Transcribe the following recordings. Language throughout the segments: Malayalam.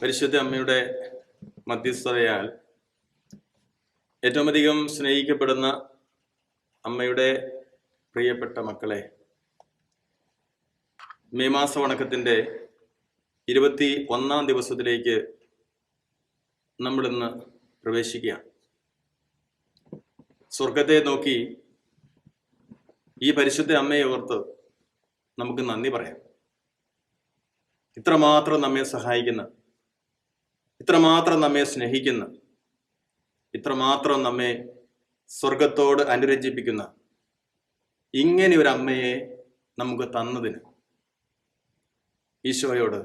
പരിശുദ്ധ അമ്മയുടെ മധ്യസ്ഥതയാൽ ഏറ്റവും അധികം സ്നേഹിക്കപ്പെടുന്ന അമ്മയുടെ പ്രിയപ്പെട്ട മക്കളെ മെയ് മാസ വണക്കത്തിന്റെ ഇരുപത്തി ഒന്നാം ദിവസത്തിലേക്ക് നമ്മളിന്ന് പ്രവേശിക്കുകയാണ്. സ്വർഗത്തെ നോക്കി ഈ പരിശുദ്ധ അമ്മയെ ഓർത്ത് നമുക്ക് നന്ദി പറയാം. ഇത്രമാത്രം നമ്മെ സഹായിക്കുന്ന ഇത്രമാത്രം നമ്മെ സ്നേഹിക്കുന്ന ഇത്രമാത്രം നമ്മെ സ്വർഗത്തോട് അനുരഞ്ജിപ്പിക്കുന്ന ഇങ്ങനെ ഒരു അമ്മയെ നമുക്ക് തന്നതിന് ഈശോയോട്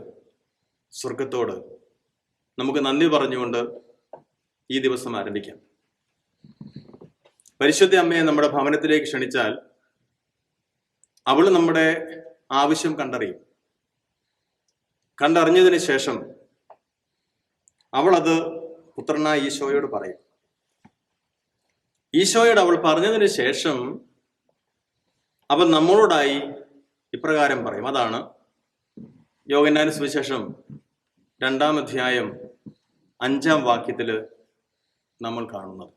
സ്വർഗത്തോട് നമുക്ക് നന്ദി പറഞ്ഞുകൊണ്ട് ഈ ദിവസം ആരംഭിക്കാം. പരിശുദ്ധ അമ്മയെ നമ്മുടെ ഭവനത്തിലേക്ക് ക്ഷണിച്ചാൽ അവൾ നമ്മുടെ ആവശ്യം കണ്ടറിയും. കണ്ടറിഞ്ഞതിന് ശേഷം അവൾ അത് പുത്രനായ ഈശോയോട് പറയും. ഈശോയോട് അവൾ പറഞ്ഞതിന് ശേഷം അവൻ നമ്മളോടായി ഇപ്രകാരം പറയും. അതാണ് യോഗന്നാന സുവിശേഷം രണ്ടാം അധ്യായം അഞ്ചാം വാക്യത്തിൽ നമ്മൾ കാണുന്നത്.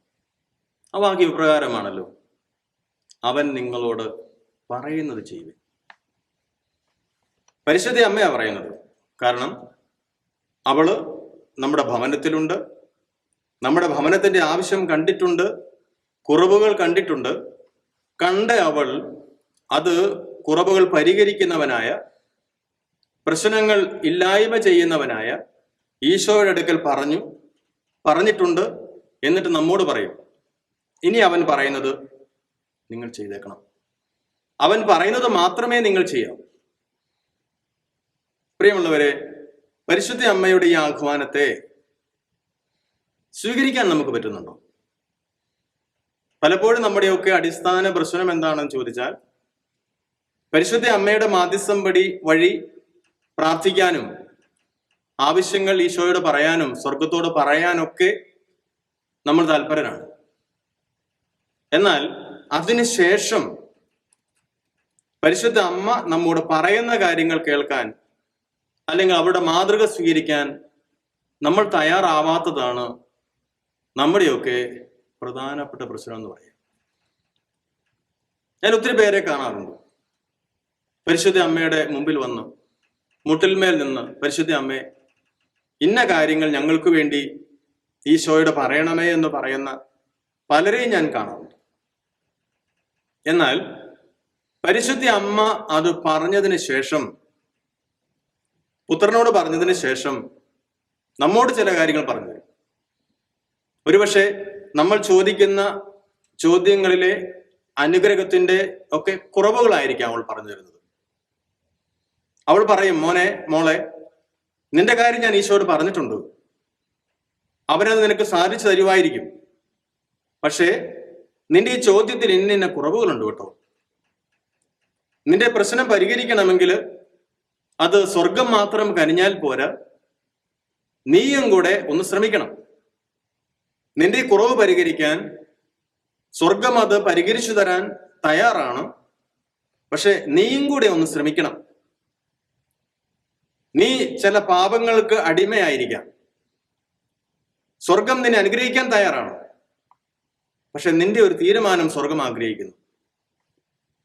ആ വാക്യം ഇപ്രകാരമാണല്ലോ. അവൻ നിങ്ങളോട് പറയുന്നത് ചെയ്യുവിൻ പരിശുദ്ധ അമ്മയാണ് പറയുന്നത്. കാരണം അവൾ നമ്മുടെ ഭവനത്തിലുണ്ട്. നമ്മുടെ ഭവനത്തിന്റെ ആവശ്യം കണ്ടിട്ടുണ്ട്. കുറവുകൾ കണ്ടിട്ടുണ്ട്. കണ്ട അവൾ അത് കുറവുകൾ പരിഹരിക്കുന്നവനായ പ്രശ്നങ്ങൾ ഇല്ലായ്മ ചെയ്യുന്നവനായ ഈശോയുടെ അടുക്കൽ പറഞ്ഞു പറഞ്ഞിട്ടുണ്ട് എന്നിട്ട് നമ്മോട് പറയും. ഇനി അവൻ പറയുന്നത് നിങ്ങൾ ചെയ്തേക്കണം. അവൻ പറയുന്നത് മാത്രമേ നിങ്ങൾ ചെയ്യാവൂ. പ്രിയമുള്ളവരെ പരിശുദ്ധ അമ്മയുടെ ഈ ആഹ്വാനത്തെ സ്വീകരിക്കാൻ നമുക്ക് പറ്റുന്നുണ്ടോ? പലപ്പോഴും നമ്മുടെയൊക്കെ അടിസ്ഥാന പ്രശ്നം എന്താണെന്ന് ചോദിച്ചാൽ പരിശുദ്ധ അമ്മയുടെ മാധ്യസ്ഥം പടി വഴി പ്രാർത്ഥിക്കാനും ആവശ്യങ്ങൾ ഈശോയോട് പറയാനും സ്വർഗത്തോട് പറയാനൊക്കെ നമ്മൾ താല്പരരാണ് എന്നാൽ അതിനുശേഷം പരിശുദ്ധ അമ്മ നമ്മോട് പറയുന്ന കാര്യങ്ങൾ കേൾക്കാൻ അല്ലെങ്കിൽ അവരുടെ മാതൃക സ്വീകരിക്കാൻ നമ്മൾ തയ്യാറാവാത്തതാണ് നമ്മുടെയൊക്കെ പ്രധാനപ്പെട്ട പ്രശ്നം എന്ന് പറയാം ഞാൻ ഒത്തിരി പേരെ കാണാറുണ്ട്. പരിശുദ്ധ അമ്മയുടെ മുമ്പിൽ വന്ന് മുട്ടിൽമേൽ നിന്ന് പരിശുദ്ധ അമ്മേ ഇന്ന കാര്യങ്ങൾ ഞങ്ങൾക്ക് വേണ്ടി ഈശോയുടെ പറയണമേ എന്ന് പറയുന്ന പലരെയും ഞാൻ കാണാറുണ്ട്. എന്നാൽ പരിശുദ്ധ അമ്മ അത് പറഞ്ഞതിന് ശേഷം പുത്രനോട് പറഞ്ഞതിന് ശേഷം നമ്മോട് ചില കാര്യങ്ങൾ പറഞ്ഞു തരും. ഒരുപക്ഷെ നമ്മൾ ചോദിക്കുന്ന ചോദ്യങ്ങളിലെ അനുഗ്രഹത്തിന്റെ ഒക്കെ കുറവുകളായിരിക്കാം അവൾ പറഞ്ഞു തരുന്നത്. അവൾ പറയും മോനെ മോളെ നിന്റെ കാര്യം ഞാൻ ഈശോയോട് പറഞ്ഞിട്ടുണ്ട്. അവനത് നിനക്ക് സാധിച്ചു തരുമായിരിക്കും പക്ഷേ നിന്റെ ഈ ചോദ്യത്തിൽ ഇന്ന ഇന്ന കുറവുകളുണ്ട് കേട്ടോ. നിന്റെ പ്രശ്നം പരിഹരിക്കണമെങ്കിൽ അത് സ്വർഗം മാത്രം കനിഞ്ഞാൽ പോരാ. നീയും കൂടെ ഒന്ന് ശ്രമിക്കണം. നിന്റെ കുറവ് പരിഹരിക്കാൻ സ്വർഗം അത് പരിഹരിച്ചു തരാൻ തയ്യാറാണ്. പക്ഷെ നീയും കൂടെ ഒന്ന് ശ്രമിക്കണം. നീ ചില പാപങ്ങൾക്ക് അടിമയായിരിക്കാം. സ്വർഗം നിന്നെ അനുഗ്രഹിക്കാൻ തയ്യാറാണ്. പക്ഷെ നിന്റെ ഒരു തീരുമാനം സ്വർഗം ആഗ്രഹിക്കുന്നു.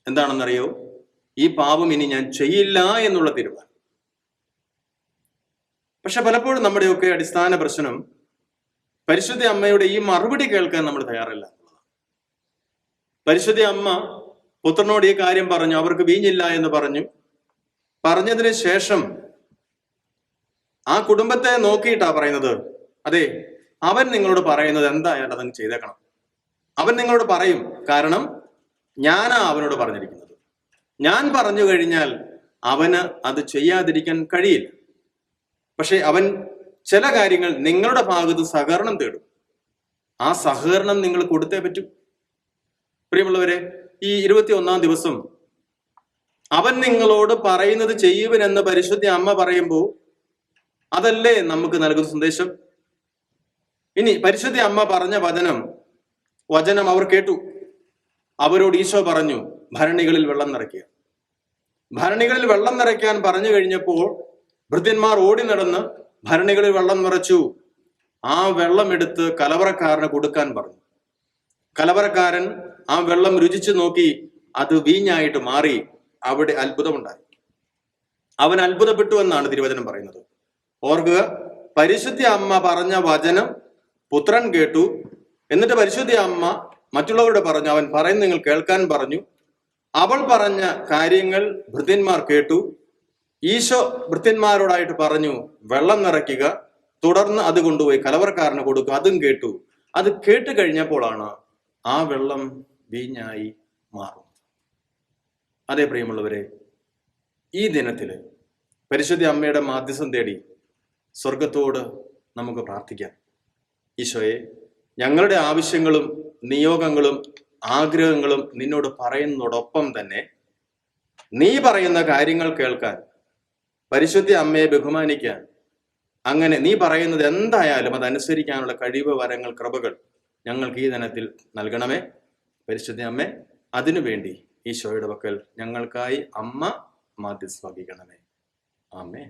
എന്താണെന്നറിയോ? ഈ പാപം ഇനി ഞാൻ ചെയ്യില്ല എന്നുള്ള തീരുമാനം. പക്ഷെ പലപ്പോഴും നമ്മുടെയൊക്കെ അടിസ്ഥാന പ്രശ്നം പരിശുദ്ധ അമ്മയുടെ ഈ മറുപടി കേൾക്കാൻ നമ്മൾ തയ്യാറല്ല പരിശുദ്ധ അമ്മ പുത്രനോട് ഈ കാര്യം പറഞ്ഞു അവർക്ക് വീഞ്ഞില്ല എന്ന് പറഞ്ഞു. പറഞ്ഞതിന് ശേഷം ആ കുടുംബത്തെ നോക്കിയിട്ടാ പറയുന്നത് അതെ അവൻ നിങ്ങളോട് പറയുന്നത് എന്തായാലും അതങ്ങ് ചെയ്തേക്കണം. അവൻ നിങ്ങളോട് പറയും കാരണം ഞാനാ അവനോട് പറഞ്ഞിരിക്കുന്നത്. ഞാൻ പറഞ്ഞു കഴിഞ്ഞാൽ അവന് അത് ചെയ്യാതിരിക്കാൻ കഴിയില്ല. പക്ഷെ അവൻ ചില കാര്യങ്ങൾ നിങ്ങളുടെ ഭാഗത്ത് സഹകരണം തേടും. ആ സഹകരണം നിങ്ങൾ കൊടുത്തേ പറ്റൂ. പ്രിയമുള്ളവരെ ഈ ഇരുപത്തി ഒന്നാം ദിവസം അവൻ നിങ്ങളോട് പറയുന്നത് ചെയ്യുവനെന്ന് പരിശുദ്ധ അമ്മ പറയുമ്പോൾ അതല്ലേ നമുക്ക് നൽകുന്ന സന്ദേശം? ഇനി പരിശുദ്ധ അമ്മ പറഞ്ഞ വചനം വചനം അവർ കേട്ടു. അവരോട് ഈശോ പറഞ്ഞു ഭരണികളിൽ വെള്ളം നിറയ്ക്കുക. ഭരണികളിൽ വെള്ളം നിറയ്ക്കാൻ പറഞ്ഞു കഴിഞ്ഞപ്പോൾ ഭൃത്യന്മാർ ഓടി നടന്ന് ഭരണികളിൽ വെള്ളം നിറച്ചു. ആ വെള്ളം എടുത്ത് കലവറക്കാരന് കൊടുക്കാൻ പറഞ്ഞു. കലവറക്കാരൻ ആ വെള്ളം രുചിച്ചു നോക്കി അത് വീഞ്ഞായിട്ട് മാറി അവിടെ അത്ഭുതമുണ്ടായി. അവൻ അത്ഭുതപ്പെട്ടു എന്നാണ് തിരുവചനം പറയുന്നത്. ഓർക്കുക പരിശുദ്ധി അമ്മ പറഞ്ഞ വചനം പുത്രൻ കേട്ടു. എന്നിട്ട് പരിശുദ്ധി അമ്മ മറ്റുള്ളവരോട് പറഞ്ഞു അവൻ പറയുന്ന നിങ്ങൾ കേൾക്കാൻ പറഞ്ഞു. അവൾ പറഞ്ഞ കാര്യങ്ങൾ ഭൃത്യന്മാർ കേട്ടു. ഈശോ ഭൃത്യന്മാരോടായിട്ട് പറഞ്ഞു വെള്ളം നിറയ്ക്കുക തുടർന്ന് അത് കൊണ്ടുപോയി കലവറക്കാരന് കൊടുക്കുക. അതും കേട്ടു. അത് കേട്ട് കഴിഞ്ഞപ്പോഴാണ് ആ വെള്ളം വീഞ്ഞായി മാറും അതേ പ്രിയമുള്ളവരെ ഈ ദിനത്തിൽ പരിശുദ്ധ അമ്മയുടെ മാധ്യസ്ഥം തേടി സ്വർഗത്തോട് നമുക്ക് പ്രാർത്ഥിക്കാം. ഈശോയെ ഞങ്ങളുടെ ആവശ്യങ്ങളും നിയോഗങ്ങളും ആഗ്രഹങ്ങളും നിന്നോട് പറയുന്നതോടൊപ്പം തന്നെ നീ പറയുന്ന കാര്യങ്ങൾ കേൾക്കാൻ പരിശുദ്ധ അമ്മയെ ബഹുമാനിക്കാൻ അങ്ങനെ നീ പറയുന്നത് എന്തായാലും അതനുസരിക്കാനുള്ള കഴിവ് വരങ്ങൾ കൃപകൾ ഞങ്ങൾക്ക് ഈ ദിനത്തിൽ നൽകണമേ. പരിശുദ്ധ അമ്മേ അതിനുവേണ്ടി ഈശോയുടെ പക്കൽ ഞങ്ങൾക്കായി അമ്മ മാധ്യസ്ഥ വഹിക്കണമേ ആമേ